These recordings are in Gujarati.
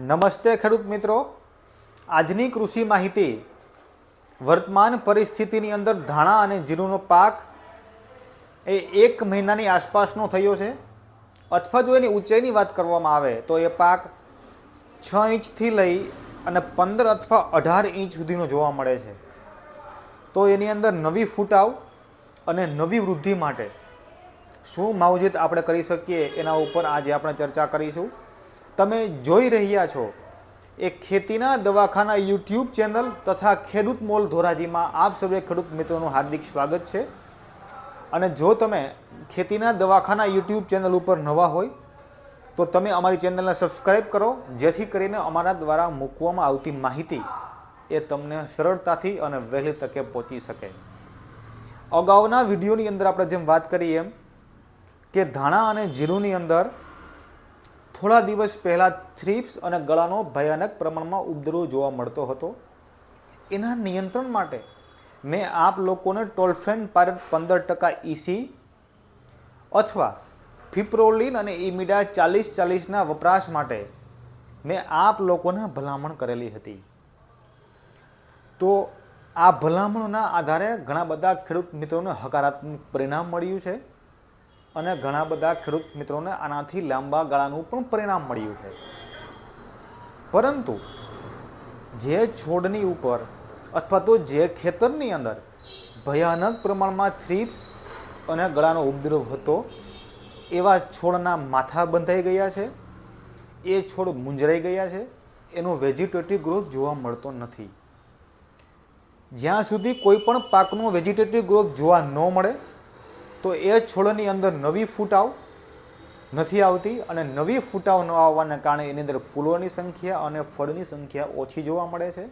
નમસ્તે ખેડૂત મિત્રો. આજની કૃષિ માહિતી વર્તમાન પરિસ્થિતિની અંદર ધાણા અને જીરુનો પાક એ એક મહિનાની આસપાસનો થયો છે. અથવા જો એની ઊંચાઈની વાત કરવામાં આવે તો એ પાક છ ઇંચથી લઈ અને પંદર અથવા અઢાર ઇંચ સુધીનો જોવા મળે છે. તો એની અંદર નવી ફૂટાવ અને નવી વૃદ્ધિ માટે શું માવજત આપણે કરી શકીએ એના ઉપર આજે આપણે ચર્ચા કરીશું. તમે જોઈ રહ્યા છો, એ ખેતીના દવાખાના યુટ્યુબ ચેનલ તથા ખેડૂત મોલ ધોરાજીમાં આપ સર્વે ખેડૂત મિત્રોનું હાર્દિક સ્વાગત છે. અને જો તમે ખેતીના દવાખાના યુટ્યુબ ચેનલ ઉપર નવા હોય, તો તમે અમારી ચેનલને સબસ્ક્રાઈબ કરો, જેથી કરીને અમારા દ્વારા મૂકવામાં આવતી માહિતી એ તમને સરળતાથી અને વહેલી તકે પહોંચી શકે. અગાઉના વિડીયોની અંદર આપણે જેમ વાત કરી એમ કે ધાણા અને જીરુંની અંદર થોડા દિવસ પહેલાં થ્રીપ્સ અને ગળાનો ભયાનક પ્રમાણમાં ઉપદ્રવ જોવા મળતો હતો. એના નિયંત્રણ માટે મેં આપ લોકોને ટોલફેન પાર પંદર ટકા ઇસી અથવા ફિપ્રોલિન અને ઇમિડા ચાલીસ ચાલીસના વપરાશ માટે મેં આપ લોકોને ભલામણ કરેલી હતી. તો આ ભલામણોના આધારે ઘણા બધા ખેડૂત મિત્રોને હકારાત્મક પરિણામ મળ્યું છે. અને ઘણા બધા ખેડૂત મિત્રોને આનાથી લાંબા ગાળાનું પણ પરિણામ મળ્યું છે. પરંતુ જે છોડની ઉપર અથવા તો જે ખેતરની અંદર ભયાનક પ્રમાણમાં થ્રીપ્સ અને ગળાનો ઉપદ્રવ હતો, એવા છોડના માથા બંધાઈ ગયા છે, એ છોડ મૂંઝરાઈ ગયા છે, એનો વેજીટેટિવ ગ્રોથ જોવા મળતો નથી. જ્યાં સુધી કોઈ પણ પાકનો વેજીટેટિવ ગ્રોથ જોવા ન મળે તો એ છોડની અંદર નવી ફૂટાવ નથી આવતી અને નવી ફૂટાવ ન આવવાને કારણે એની અંદર ફૂલોની સંખ્યા અને ફળની સંખ્યા ઓછી જોવા મળે છે.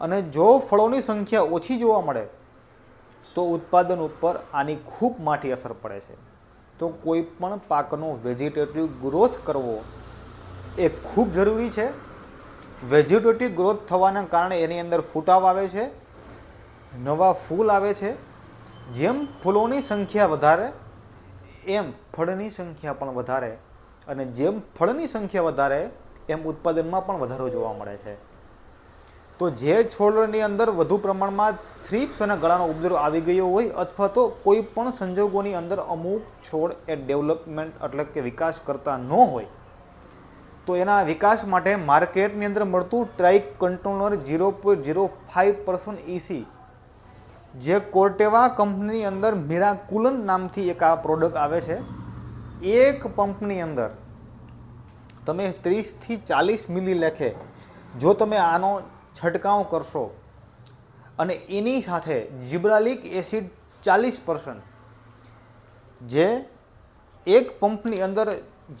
અને જો ફળોની સંખ્યા ઓછી જોવા મળે, તો ઉત્પાદન ઉપર આની ખૂબ માઠી અસર પડે છે. તો કોઈ પણ પાકનો વેજીટેટિવ ગ્રોથ કરવો એ ખૂબ જરૂરી છે. વેજીટેટિવ ગ્રોથ થવાના કારણે એની અંદર ફૂટાવ આવે છે, નવા ફૂલ આવે છે જેમ ફૂલોની સંખ્યા વધારે, એમ ફળની સંખ્યા પણ વધારે અને જેમ ફળની સંખ્યા વધારે, એમ ઉત્પાદનમાં પણ વધારો જોવા મળે છે. તો જે છોડની અંદર વધુ પ્રમાણમાં થ્રીપ્સ અને ગળાનો ઉપદ્રવ આવી ગયો હોય અથવા તો કોઈ પણ સંજોગોની અંદર અમુક છોડ એ ડેવલપમેન્ટ એટલે કે વિકાસ કરતા ન હોય, તો એના વિકાસ માટે માર્કેટની અંદર મળતું strike controller zero point zero five percent EC જે કોર્ટેવા કંપનીની અંદર મિરાકુલન નામથી એક આ પ્રોડક્ટ આવે છે, એક પંપની અંદર તમે ત્રીસથી ચાલીસ મિલી લેખે જો તમે આનો છંટકાવ કરશો અને એની સાથે જીબ્રાલિક એસિડ ચાલીસ પર્સન્ટ જે એક પંપની અંદર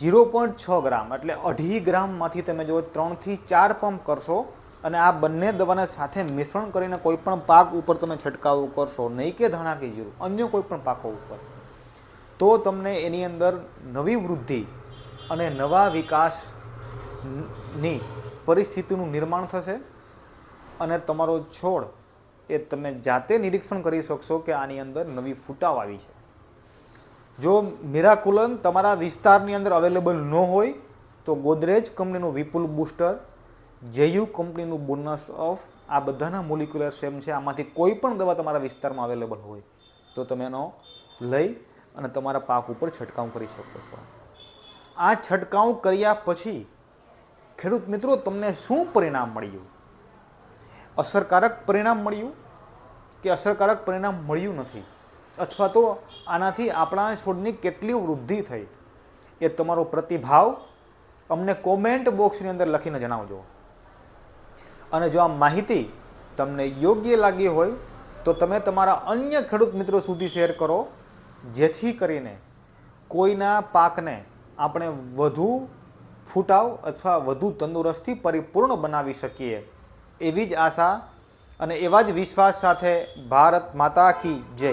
ઝીરો પોઈન્ટ છ ગ્રામ એટલે અઢી ગ્રામમાંથી તમે જો ત્રણથી ચાર પંપ કરશો અને આ બંને દવાને સાથે મિશ્રણ કરીને કોઈ પણ પાક ઉપર તમે છંટકાવ કરશો, નહીં કે ધણા કે જીરું, અન્ય કોઈ પણ પાકો ઉપર. તો તમને એની અંદર નવી વૃદ્ધિ અને નવા વિકાસની પરિસ્થિતિનું નિર્માણ થશે અને તમારો છોડ એ તમે જાતે નિરીક્ષણ કરી શકશો કે આની અંદર નવી ફૂટાવ આવી છે. જો મિરાકુલન તમારા વિસ્તારની અંદર અવેલેબલ ન હોય, તો ગોદરેજ કંપનીનું વિપુલ બુસ્ટર જેયુ કંપનીનું બોનસ ઓફ આ બધાના મોલિક્યુલર સેમ છે. આમાંથી કોઈ પણ દવા તમારા વિસ્તારમાં અવેલેબલ હોય તો તમે એનો લઈ અને તમારા પાક ઉપર છંટકાવ કરી શકો છો. આ છંટકાવ કર્યા પછી ખેડૂત મિત્રો, તમને શું પરિણામ મળ્યું? અસરકારક પરિણામ મળ્યું કે અસરકારક પરિણામ મળ્યું નથી? અથવા તો આનાથી આપણા છોડની કેટલી વૃદ્ધિ થઈ? એ તમારો પ્રતિભાવ અમને કોમેન્ટ બોક્સની અંદર લખીને જણાવજો. અને જો આ માહિતી તમને યોગ્ય લાગી હોય, તો તમે તમારા અન્ય ખેડૂત મિત્રો સુધી શેર કરો, જેથી કરીને કોઈના પાકને આપણે વધુ ફૂટાવ અથવા વધુ તંદુરસ્તી પરિપૂર્ણ બનાવી શકીએ. એવી જ આશા અને એવા જ વિશ્વાસ સાથે ભારત માતા કી જય.